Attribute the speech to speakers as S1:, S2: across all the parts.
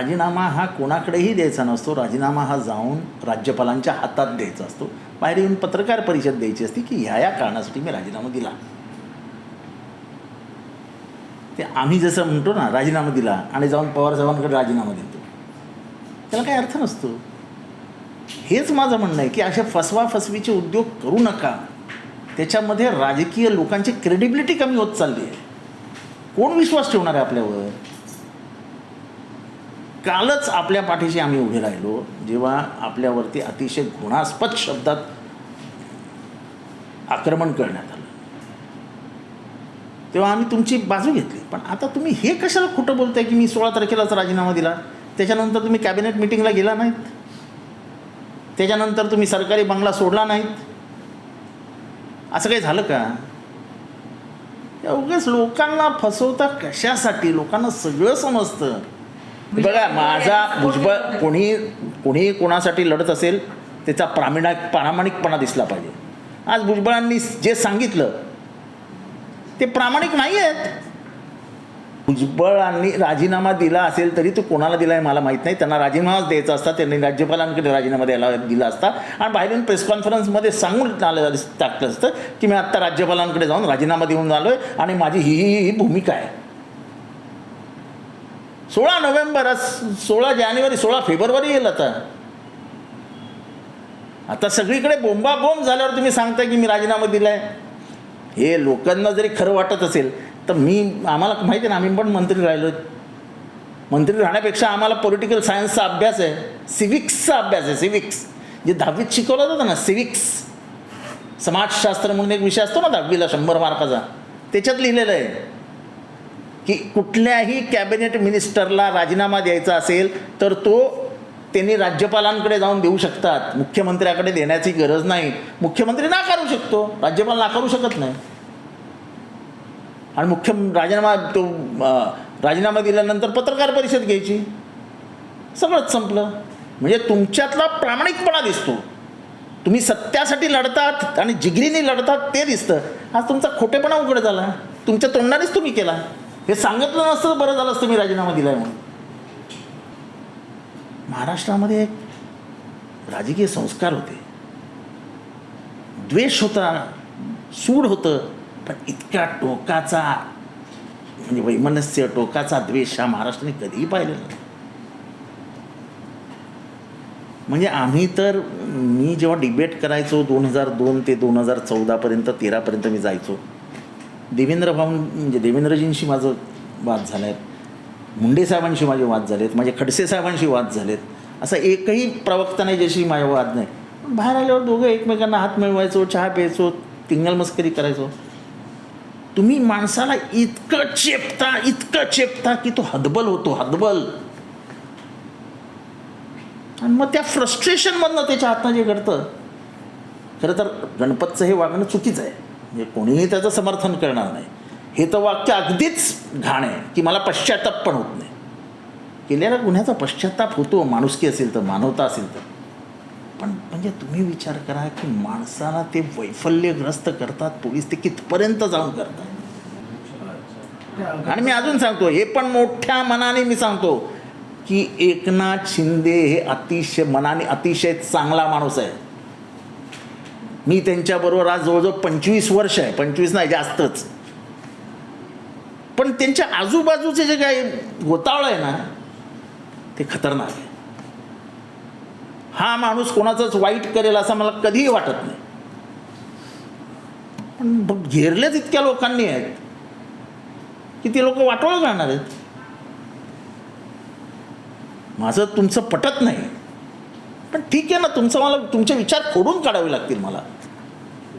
S1: राजीनामा हा कोणाकडेही द्यायचा नसतो. राजीनामा हा जाऊन राज्यपालांच्या हातात द्यायचा असतो. बाहेर येऊन पत्रकार परिषद द्यायची असते की ह्या या कारणासाठी मी राजीनामा दिला. ते आम्ही जसं म्हणतो ना राजीनामा दिला आणि जाऊन पवार साहेबांकडे राजीनामा देतो. त्याला काही अर्थ नसतो. हेच माझं म्हणणं आहे की अशा फसवा फसवीचे उद्योग करू नका. त्याच्यामध्ये राजकीय लोकांची क्रेडिबिलिटी कमी होत चालली आहे. कोण विश्वास ठेवणार आहे आपल्यावर? कालच आपल्या पाठीशी आम्ही उभे राहिलो जेव्हा आपल्यावरती अतिशय घृणास्पद शब्दात आक्रमण करण्यात आलं. तेव्हा आम्ही तुमची बाजू घेतली. पण आता तुम्ही हे कशाला खोटं बोलताय की मी सोळा तारखेलाच राजीनामा दिला? त्याच्यानंतर तुम्ही कॅबिनेट मिटिंगला गेला नाहीत? त्याच्यानंतर तुम्ही सरकारी बंगला सोडला नाहीत? असं काही झालं का? या उगाच लोकांना फसवता कशासाठी? लोकांना सगळं समजतं. बघा माझा भुजबळ कोणी कोणी कोणासाठी लढत असेल त्याचा प्रामाणिक प्रामाणिकपणा दिसला पाहिजे. आज भुजबळांनी जे सांगितलं ते प्रामाणिक नाही आहेत भुजबळांनी राजीनामा दिला असेल तरी तो कोणाला दिला आहे मला माहीत नाही. त्यांना राजीनामाच द्यायचा असता त्यांनी राज्यपालांकडे राजीनामा द्यायला दिला असता. आणि बाहेरून प्रेस कॉन्फरन्समध्ये सांगून आलं टाकलं असतं की मी आत्ता राज्यपालांकडे जाऊन राजीनामा देऊन आलो आहे आणि माझी ही ही ही भूमिका आहे. सोळा नोव्हेंबर सोळा जानेवारी सोळा फेब्रुवारी येईल आता. आता सगळीकडे बोंबाबोंब झाल्यावर तुम्ही सांगताय की मी राजीनामा दिलाय. हे लोकांना जरी खरं वाटत असेल तर मी आम्हाला माहिती आहे ना आम्ही पण मंत्री राहिलो. मंत्री राहण्यापेक्षा आम्हाला पॉलिटिकल सायन्सचा अभ्यास आहे सिविक्सचा अभ्यास आहे सिविक्स जे दहावीत शिकवलं जातं ना सिविक्स समाजशास्त्र म्हणून एक विषय असतो ना दहावीला शंभर मार्काचा. त्याच्यात लिहिलेलं आहे. की कुठल्याही कॅबिनेट मिनिस्टरला राजीनामा द्यायचा असेल तर तो त्यांनी राज्यपालांकडे जाऊन देऊ शकतात. मुख्यमंत्र्याकडे देण्याची गरज नाही. मुख्यमंत्री नाकारू शकतो. राज्यपाल नाकारू शकत नाही. आणि मुख्य राजीनामा तो राजीनामा दिल्यानंतर पत्रकार परिषद घ्यायची. सगळंच संपलं. म्हणजे तुमच्यातला प्रामाणिकपणा दिसतो. तुम्ही सत्यासाठी लढतात आणि जिगरीने लढतात ते दिसतं. आज तुमचा खोटेपणा उघड झाला. तुमच्या तोंडानेच तुम्ही केला. हे सांगितलं नसतं तर बरं झालं असतं मी राजीनामा दिलाय म्हणून. महाराष्ट्रामध्ये एक राजकीय संस्कार होते. द्वेष होता सूड होतं पण इतक्या टोकाचा म्हणजे वैमनस्य टोकाचा द्वेष हा महाराष्ट्राने कधीही पाहिलेला नाही. म्हणजे आम्ही तर मी जेव्हा डिबेट करायचो दोन हजार दोन ते दोन हजार चौदापर्यंत तेरापर्यंत मी जायचो. देवेंद्र भाऊ म्हणजे देवेंद्रजींशी माझं वाद झाला आहे मुंडे साहेबांशी माझे वाद झालेत. माझे खडसे साहेबांशी वाद झालेत. असा एकही प्रवक्ता नाही ज्याशी माझे वाद नाही. पण बाहेर आल्यावर दोघं एकमेकांना हात मिळवायचो चहा प्यायचो तिंगल मस्करी करायचो. तुम्ही माणसाला इतकं चेपता इतकं चेपता की तो हदबल होतो हदबल आणि मग त्या फ्रस्ट्रेशनमधनं त्याच्या हातनं जे घडतं. खरं तर गणपतचं हे वागणं चुकीचं आहे. म्हणजे कोणीही त्याचं समर्थन करणार नाही. हे तर वाक्य अगदीच घाण आहे की मला पश्चाताप पण होत नाही. केलेल्या गुन्ह्याचा पश्चाताप होतो माणुसकी असेल तर मानवता असेल तर. पण म्हणजे तुम्ही विचार करा की माणसाला ते वैफल्यग्रस्त करतात पोलीस ते कितपर्यंत जाऊन करतात? आणि मी अजून सांगतो हे पण मोठ्या मनाने मी सांगतो की एकनाथ शिंदे हे अतिशय मनाने अतिशय चांगला माणूस आहे. मी त्यांच्याबरोबर आज जवळजवळ पंचवीस वर्ष आहे. पंचवीस नाही जास्तच. पण त्यांच्या आजूबाजूचे जे काही गोतावळ आहे ना ते खतरनाक आहे. हा माणूस कोणाचाच वाईट करेल असं मला कधीही वाटत नाही. पण घेरलेच इतक्या लोकांनी आहेत की ते लोक वाटोळ जाणार आहेत. माझं तुमचं पटत नाही. पण ठीक आहे ना तुमचं मला तुमचे विचार खोडून काढावे लागतील मला.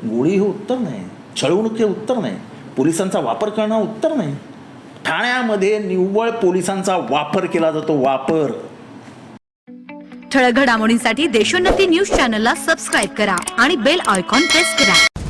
S1: गोळी हे उत्तर नाही छळवणूक हे उत्तर नाही पोलिसांचा वापर करणं उत्तर नाही. ठाण्यामध्ये निव्वळ पोलिसांचा वापर केला जातो वापर.
S2: ठळक घडामोडींसाठी देशोन्नती न्यूज चॅनलला सबस्क्राईब करा आणि बेल आयकॉन प्रेस करा.